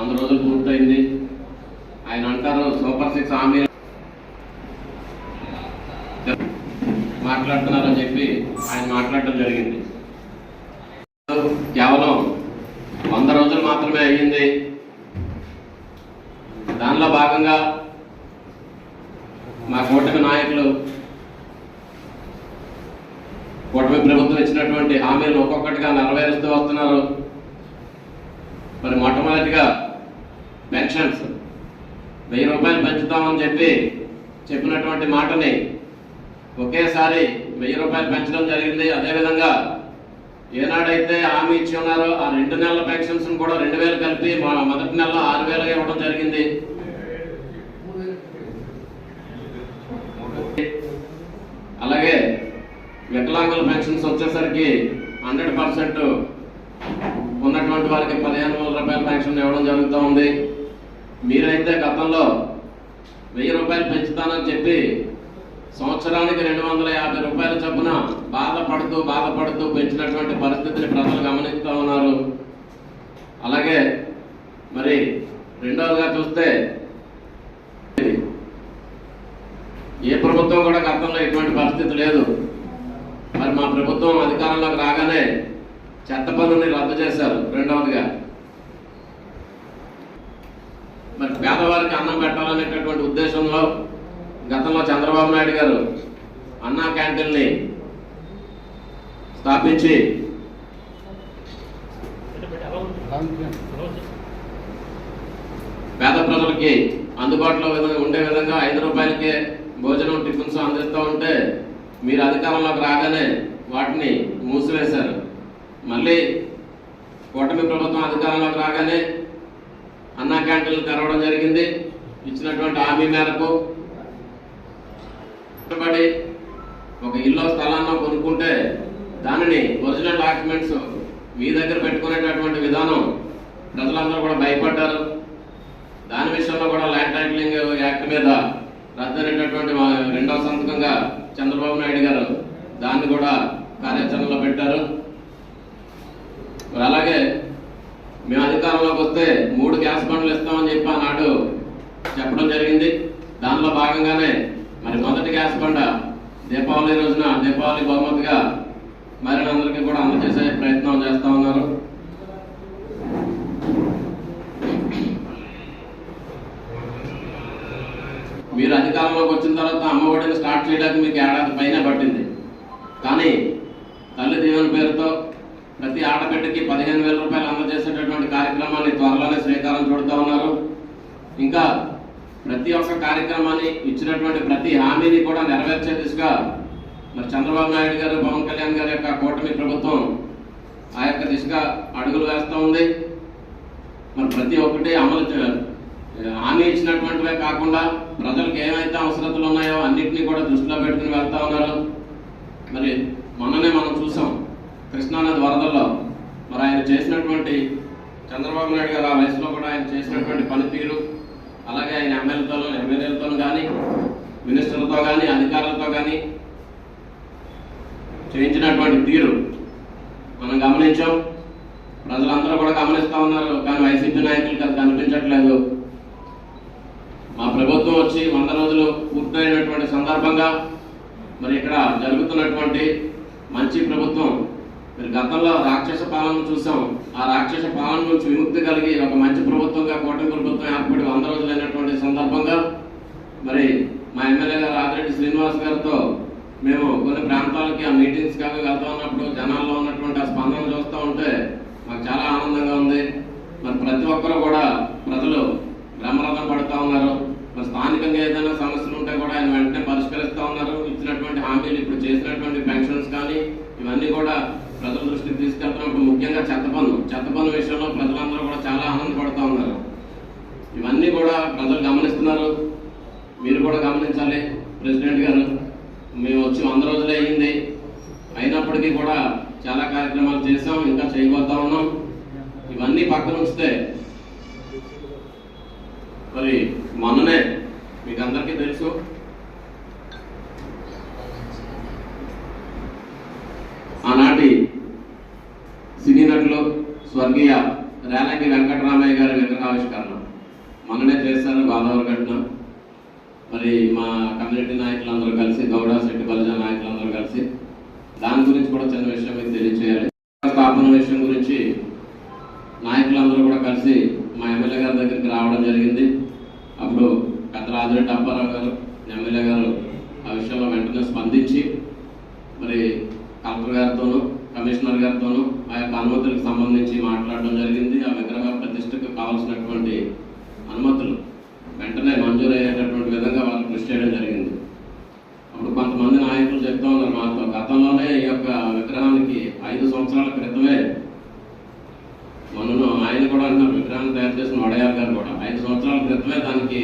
వంద రోజులు పూర్తయింది. ఆయన అంటారు సూపర్ సిక్స్ హామీ మాట్లాడుతున్నారని చెప్పి ఆయన మాట్లాడటం జరిగింది. కేవలం వంద రోజులు మాత్రమే అయ్యింది. దానిలో భాగంగా మా కూటమి నాయకులు కూటమి ప్రభుత్వం ఇచ్చినటువంటి హామీలను ఒక్కొక్కటిగా నెరవేరుస్తూ వస్తున్నారు. మరి మొట్టమొదటిగా పెన్షన్స్ వెయ్యి రూపాయలు పెంచుతామని చెప్పి చెప్పినటువంటి మాటని ఒకేసారి వెయ్యి రూపాయలు పెంచడం జరిగింది. అదేవిధంగా ఏనాడైతే హామీ ఇచ్చి ఉన్నారో ఆ రెండు నెలల పెన్షన్స్ కూడా రెండు వేలు కలిపి మా మొదటి నెలలో ఆరు వేలుగా ఇవ్వడం జరిగింది. అలాగే వికలాంగుల పెన్షన్స్ వచ్చేసరికి హండ్రెడ్ పర్సెంట్ ఉన్నటువంటి వారికి పదిహేను వేల రూపాయల పెన్షన్ ఇవ్వడం జరుగుతూ ఉంది. మీరైతే గతంలో వెయ్యి రూపాయలు పెంచుతానని చెప్పి సంవత్సరానికి రెండు వందల యాభై రూపాయల చొప్పున బాధపడుతూ బాధపడుతూ పెంచినటువంటి పరిస్థితిని ప్రజలు గమనిస్తూ ఉన్నారు. అలాగే మరి రెండవదిగా చూస్తే ఏ ప్రభుత్వం కూడా గతంలో ఇటువంటి పరిస్థితి లేదు. మరి మా ప్రభుత్వం అధికారంలోకి రాగానే చెత్త పనుల్ని రద్దు చేశారు రెండవదిగా మరి పేదవారికి అన్నం పెట్టాలనేటటువంటి ఉద్దేశంలో గతంలో చంద్రబాబు నాయుడు గారు అన్నా క్యాంటీన్ని స్థాపించి పేద ప్రజలకి అందుబాటులో ఉండే విధంగా ఐదు రూపాయలకే భోజనం టిఫిన్స్ అందిస్తూ ఉంటే మీరు అధికారంలోకి రాగానే వాటిని మూసివేశారు. మళ్ళీ కూటమి ప్రభుత్వం అధికారంలోకి రాగానే అన్నా క్యాంటీన్లు తెరవడం జరిగింది. ఇచ్చినటువంటి హామీ మేరకు కష్టపడి ఒక ఇల్లు స్థలాన్ని కొనుక్కుంటే దానిని ఒరిజినల్ డాక్యుమెంట్స్ మీ దగ్గర పెట్టుకునేటటువంటి విధానం ప్రజలందరూ కూడా భయపడ్డారు. దాని విషయంలో కూడా ల్యాండ్ టైటిలింగ్ యాక్ట్ మీద రద్దనేటటువంటి రెండవ సంతకంగా చంద్రబాబు నాయుడు గారు దాన్ని కూడా కార్యాచరణలో పెట్టారు. అలాగే మేము అధికారంలోకి వస్తే మూడు గ్యాస్ బండ్లు ఇస్తామని చెప్పి ఆనాడు చెప్పడం జరిగింది. దానిలో భాగంగానే మరి మొదటి గ్యాస్ బండ దీపావళి రోజున దీపావళి బహుమతిగా మహిళలందరికీ కూడా అందజేసే ప్రయత్నం చేస్తూ ఉన్నారు. మీరు అధికారంలోకి వచ్చిన తర్వాత అమ్మఒడిని స్టార్ట్ చేయడానికి మీకు ఏడాది పైన పట్టింది. కానీ తల్లి దీవెన పేరుతో ప్రతి ఆడబిడ్డకి పదిహేను వేల రూపాయలు అందజేసేటటువంటి కార్యక్రమాన్ని త్వరలోనే శ్రీకారం చుడుతూ ఉన్నారు. ఇంకా ప్రతి ఒక్క కార్యక్రమాన్ని ఇచ్చినటువంటి ప్రతి హామీని కూడా నెరవేర్చే దిశగా మరి చంద్రబాబు నాయుడు గారు పవన్ కళ్యాణ్ గారి యొక్క కూటమి ప్రభుత్వం ఆ యొక్క దిశగా అడుగులు వేస్తూ ఉంది. మరి ప్రతి ఒక్కటి అమలు హామీ ఇచ్చినటువంటివే కాకుండా ప్రజలకు ఏమైతే అవసరతలు ఉన్నాయో అన్నింటినీ కూడా దృష్టిలో పెట్టుకుని వెళ్తా ఉన్నారు. మరి మొన్ననే మనం చూసాం కృష్ణానది వరదల్లో మరి ఆయన చేసినటువంటి చంద్రబాబు నాయుడు గారు ఆ వయసులో కూడా ఆయన చేసినటువంటి పనితీరు అలాగే ఆయన ఎమ్మెల్యేలతో ఎమ్మెల్యేలతో కానీ మినిస్టర్లతో కానీ అధికారులతో కానీ చేయించినటువంటి తీరు మనం గమనించాం. ప్రజలందరూ కూడా గమనిస్తా ఉన్నారు కానీ వైసీపీ నాయకులు అది కనిపించట్లేదు. మా ప్రభుత్వం వచ్చి వంద రోజులు పూర్తయినటువంటి సందర్భంగా మరి ఇక్కడ జరుగుతున్నటువంటి మంచి ప్రభుత్వం మరి గతంలో రాక్షస పాలన చూసాం. ఆ రాక్షస పాలన నుంచి విముక్తి కలిగి ఒక మంచి ప్రభుత్వంగా కూటమి ప్రభుత్వం ఏర్పడి వంద రోజులైనటువంటి సందర్భంగా మరి మా ఎమ్మెల్యే గారు ఆదిరెడ్డి శ్రీనివాస్ గారితో మేము కొన్ని ప్రాంతాలకి ఆ మీటింగ్స్ కాగా వెళ్తా ఉన్నప్పుడు జనాల్లో ఉన్నటువంటి ఆ స్పందన చూస్తూ ఉంటే మాకు చాలా ఆనందంగా ఉంది. మరి ప్రతి ఒక్కరు కూడా ప్రజలు బ్రహ్మరథం పడుతూ ఉన్నారు. మరి స్థానికంగా ఏదైనా సమస్యలు ఉంటే కూడా ఆయన వెంటనే పరిష్కరిస్తూ ఉన్నారు. ఇచ్చినటువంటి హామీలు ఇప్పుడు చేసినటువంటి పెన్షన్స్ కానీ ఇవన్నీ కూడా ప్రజల దృష్టికి తీసుకెళ్తున్నప్పుడు ముఖ్యంగా చెత్త పన్ను చెత్త పన్ను విషయంలో ప్రజలందరూ కూడా చాలా ఆనందపడుతూ ఉన్నారు. ఇవన్నీ కూడా ప్రజలు గమనిస్తున్నారు. మీరు కూడా గమనించాలి ప్రెసిడెంట్ గారు. మేము వచ్చి వంద రోజులే అయ్యింది. అయినప్పటికీ కూడా చాలా కార్యక్రమాలు చేసాం ఇంకా చేయబోతా ఉన్నాం. ఇవన్నీ పక్కన ఉంచితే మరి మొన్ననే మీకు అందరికీ తెలుసు ఆనాటి సినీ నటులు స్వర్గీయ రేలంగి వెంకటరామయ్య గారి విగ్రహావిష్కరణ మొన్ననే చేశారు గోదావరి ఘటన మరి మా కమ్యూనిటీ నాయకులందరూ కలిసి గౌడ శెట్టి బలిజ నాయకులందరూ కలిసి దాని గురించి కూడా చిన్న విషయం మీకు తెలియచేయాలి. స్థాపన విషయం గురించి నాయకులందరూ కూడా కలిసి మా ఎమ్మెల్యే గారి దగ్గరికి రావడం జరిగింది. అప్పుడు పెద్ద రాజిరెడ్డి అప్పారావు గారు ఎమ్మెల్యే గారు ఆ విషయంలో వెంటనే స్పందించి మరి కలెక్టర్ గారితోనూ కమిషనర్ గారితోనూ ఆ యొక్క అనుమతులకు సంబంధించి మాట్లాడడం జరిగింది. ఆ విగ్రహ ప్రతిష్టకు కావాల్సినటువంటి అనుమతులు వెంటనే మంజూరు అయ్యేటటువంటి విధంగా వాళ్ళు కృషి చేయడం జరిగింది అప్పుడు కొంతమంది నాయకులు చెప్తా ఉన్నారు మాతో గతంలోనే ఈ యొక్క విగ్రహానికి ఐదు సంవత్సరాల క్రితమే మొన్న ఆయన కూడా అంటున్నారు విగ్రహాన్ని తయారు చేసిన వడయార్ గారు కూడా ఐదు సంవత్సరాల క్రితమే దానికి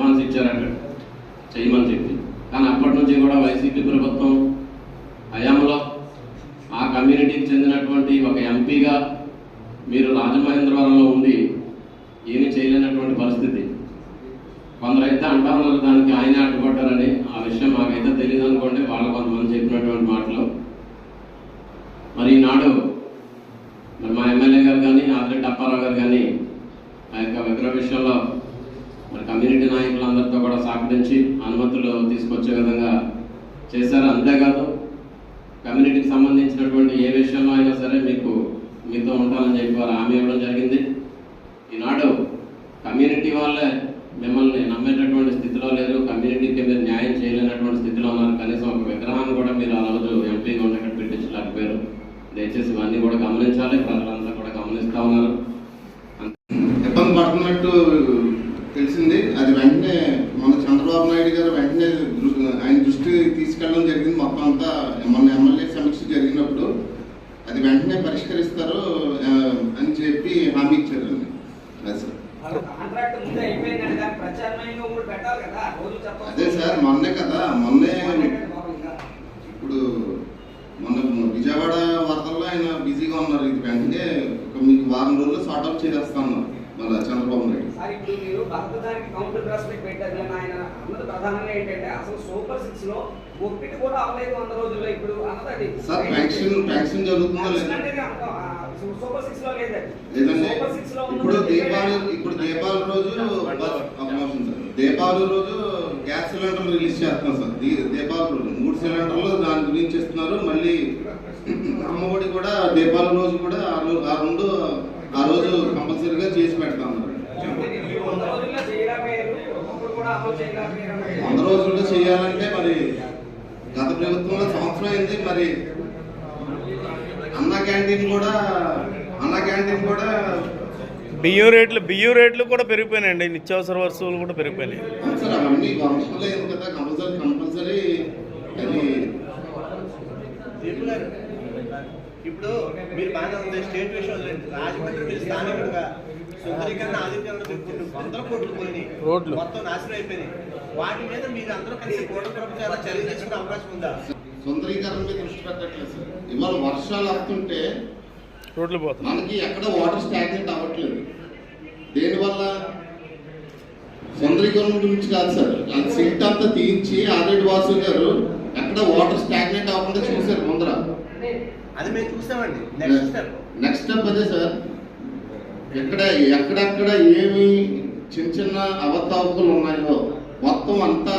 అడ్వాన్స్ ఇచ్చారంట. చేయమని చెప్పి. కానీ అప్పటి నుంచి కూడా వైసీపీ ప్రభుత్వం హయాంలో ఆ కమ్యూనిటీకి చెందినటువంటి ఒక ఎంపీగా మీరు రాజమహేంద్రవరంలో ఉండి ఏమి చేయలేనటువంటి పరిస్థితి. కొందరైతే అంటారు దానికి ఆయన అడ్డుపడ్డారని. ఆ విషయం మాకైతే తెలియదు అనుకోండి. వాళ్ళు కొంతమంది చెప్పినటువంటి మాటలు. మరి ఈనాడు మరి మా ఎమ్మెల్యే గారు కానీ ఆదిరెడ్డి అప్పారావు గారు కానీ ఆ యొక్క విగ్రహ విషయంలో మరి కమ్యూనిటీ నాయకులందరితో కూడా సహకరించి అనుమతులు తీసుకొచ్చే విధంగా చేశారు. అంతేకాదు కమ్యూనిటీకి సంబంధించినటువంటి ఏ విషయంలో అయినా సరే మీకు మీతో ఉంటానని చెప్పి వారు హామీ ఇవ్వడం జరిగింది. ఈనాడు కమ్యూనిటీ వాళ్ళే మిమ్మల్ని నమ్మేటటువంటి స్థితిలో లేరు. కమ్యూనిటీకి మీరు న్యాయం చేయలేనటువంటి స్థితిలో ఉన్నారు. కనీసం ఒక విగ్రహాన్ని కూడా మీరు ఆ రోజు ఎంపీగా ఉండేటట్టు పెట్టించలేకపోయారు. దయచేసి ఇవన్నీ కూడా గమనించాలి. ప్రజలంతా కూడా గమనిస్తూ ఉన్నారు ఇబ్బంది పడుతున్నట్టు తెలిసింది అది వెంటనే మన చంద్రబాబు నాయుడు గారు వెంటనే దృ- ఆయన దృష్టి తీసుకెళ్ళడం జరిగింది మొత్తం అంతా మన ఎమ్మెల్యే సమీక్ష జరిగినప్పుడు అది వెంటనే పరిష్కరిస్తారు ఆ, అని చెప్పి హామీ ఇచ్చారు అది సార్ వాళ్ళ కాంట్రాక్ట్ ముందే అయిపోయిందండి దానికి ప్రత్యామ్నాయంగా కూడా పెట్టాలి కదా రోజు చెప్పాలి అదే సార్ మొన్నే కదా మొన్నే ఇప్పుడు మొన్న విజయవాడ వరదల్లో ఆయన బిజీగా ఉన్నారు ఇది వెంటనే ఒక మీకు వారం రోజుల్లో సార్ట్ అవుట్ చేసేస్తా ఉన్నారు మన చంద్రబాబు నాయుడు సార్ ఇప్పుడు మీరు భరతదానికి కౌంటర్ ప్రెస్ మీట్ పెట్టారు. కానీ ఆయన అన్నది ప్రధానంగా ఏంటంటే అసలు సూపర్ సిక్స్లో ఒక్కటి కూడా అవ్వలేదు వంద రోజుల్లో ఇప్పుడు అన్నది సూపర్ సిక్స్లో లేదండి. సూపర్ సిక్స్లో ఇప్పుడు దీపావళి ఇప్పుడు దీపావళి రోజు దీపావళి రోజు గ్యాస్ సిలిండర్ రిలీజ్ చేస్తున్నాం సార్. దీ- దీపావళి రోజు మూడు సిలిండర్లు దాని గురించి ఇస్తున్నారు మళ్ళీ అమ్మఒడి కూడా దీపావళి రోజు కూడా ఆ రెండు ఆ రోజు కంపల్సరీగా చేసి పెడతాం. ఈ వంద రోజుల్లో చేయాలంటే మరి గత ప్రభుత్వంలో సంవత్సరం అయింది మరి అన్న క్యాంటీన్ కూడా అన్న క్యాంటీన్ కూడా బియ్యం రేట్లు బియ్యం రేట్లు కూడా పెరిగిపోయినాయండి నిత్యావసర వస్తువులు కూడా పెరిగిపోయినాయి సార్ అవన్నీ కదా కంపల్సరీ కంపల్సరీ ఇప్పుడు మీరు బాగానే ఉంది స్టేట్ విషయం. రాజమండ్రి సుందరీకరణ ఆధునీకరణ చెప్తుంటే వందల కోట్లు పోయినాయి. రోడ్లు. మొత్తం నాశనం అయిపోయినాయి. వాటి మీద మీరు అందరూ కలిసి కూట ప్రభుత్వాల చర్య తీసుకునే అవకాశం ఉందా? సుందరీకరణ మీద దృష్టి పెట్టట్లేదు సార్. ఇవాళ వర్షాలు వస్తుంటే రోడ్లు పోతాయి మనకి ఎక్కడ వాటర్ స్టాగ్నెంట్ అవ్వట్లేదు. దేనివల్ల? సుందరీకరణ గురించి కాదు సార్. ఆ సిల్ట్ అంతా తీయించి ఆల్రెడీ వాసు గారు ఎక్కడ వాటర్ స్టాగ్నెంట్ అవ్వకుండా చూశారు ముందర. అది మేము చూసామండి నెక్స్ట్ స్టెప్ నెక్స్ట్ స్టెప్ అదే సార్. ఎక్కడ ఎక్కడెక్కడ ఏమి చిన్న చిన్న అవతావకులు ఉన్నాయో మొత్తం అంతా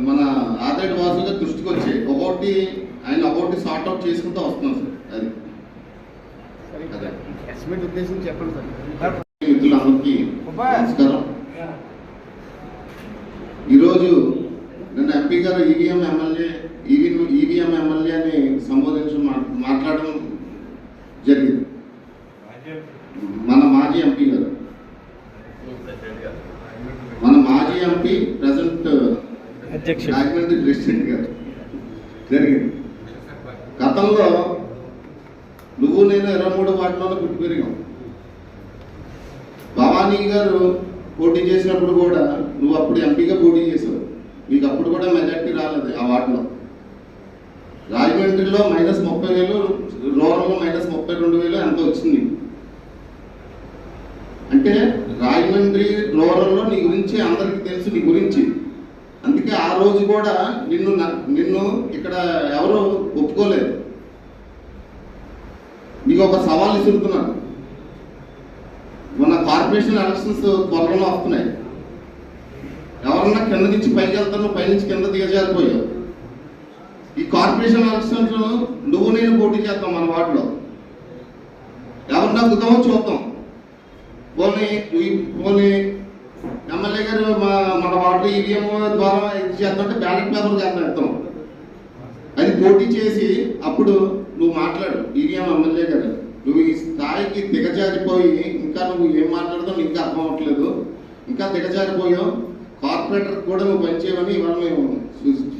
మన ఆదిరెడ్డి వాసు గారి దృష్టికి వచ్చాయి. ఒకటి ఆయన అబౌట్ సార్ట్ అవుట్ చేసుకుంటూ వస్తున్నాం సార్. అది. మిత్రులందరికీ నమస్కారం. ఈరోజు నిన్న ఎంపీ గారు ఈవీఎం ఎమ్మెల్యే ఈవీఎం ఎమ్మెల్యే అని సంబోధించి మా- మాట్లాడడం జరిగింది మన మాజీ ఎంపీ గారు మన మాజీ ఎంపీ ప్రజెంట్ అధ్యక్షుడు. రాజమండ్రి ప్రెసిడెంట్ గారు. జరిగింది. గతంలో నువ్వు నేను ఇరవై మూడు వాటిలోనే పుట్టి పెరిగాం భవానీ గారు పోటీ చేసినప్పుడు కూడా నువ్వు అప్పుడు ఎంపీగా పోటీ చేసావు నీకు అప్పుడు కూడా మెజార్టీ రాలేదు ఆ వార్డులో. రాజమండ్రిలో మైనస్ ముప్పై వేలు రూరల్లో మైనస్ ముప్పై రెండు వేలు ఎంత వచ్చింది? అంటే రాజమండ్రి రూరల్లో నీ గురించి అందరికీ తెలుసు నీ గురించి. అందుకే ఆ రోజు కూడా నిన్ను నిన్ను ఇక్కడ ఎవరు ఒప్పుకోలేదు. నీకు ఒక సవాల్ ఇస్తున్నాను మన కార్పొరేషన్ ఎలక్షన్స్ త్వరలో వస్తున్నాయి. ఎవరన్నా కింద నుంచి పైకి వెళ్తాను పై నుంచి కింద దిగజారిపోయావు ఈ కార్పొరేషన్ ఎలక్షన్స్ నువ్వు నేను పోటీ చేస్తాం మన వాటిలో ఎవరు కుదామో చూద్దాం. పోనీ పోనీ ఎమ్మెల్యే గారు మా మన వాటర్ ఈవీఎం ద్వారా ఇది చేద్దామంటే బ్యాలెట్ పేపర్ చేస్తాం అది పోటీ చేసి అప్పుడు నువ్వు మాట్లాడు ఈవీఎం ఎమ్మెల్యే గారు. నువ్వు ఈ స్థాయికి దిగజారిపోయి ఇంకా నువ్వు ఏం మాట్లాడతావు నీకు అర్థం అవ్వట్లేదు. ఇంకా దిగజారిపోయావు. కార్పొరేటర్ కూడా నువ్వు పనిచేయమని ఇవాళ మేము సూచిస్తాం.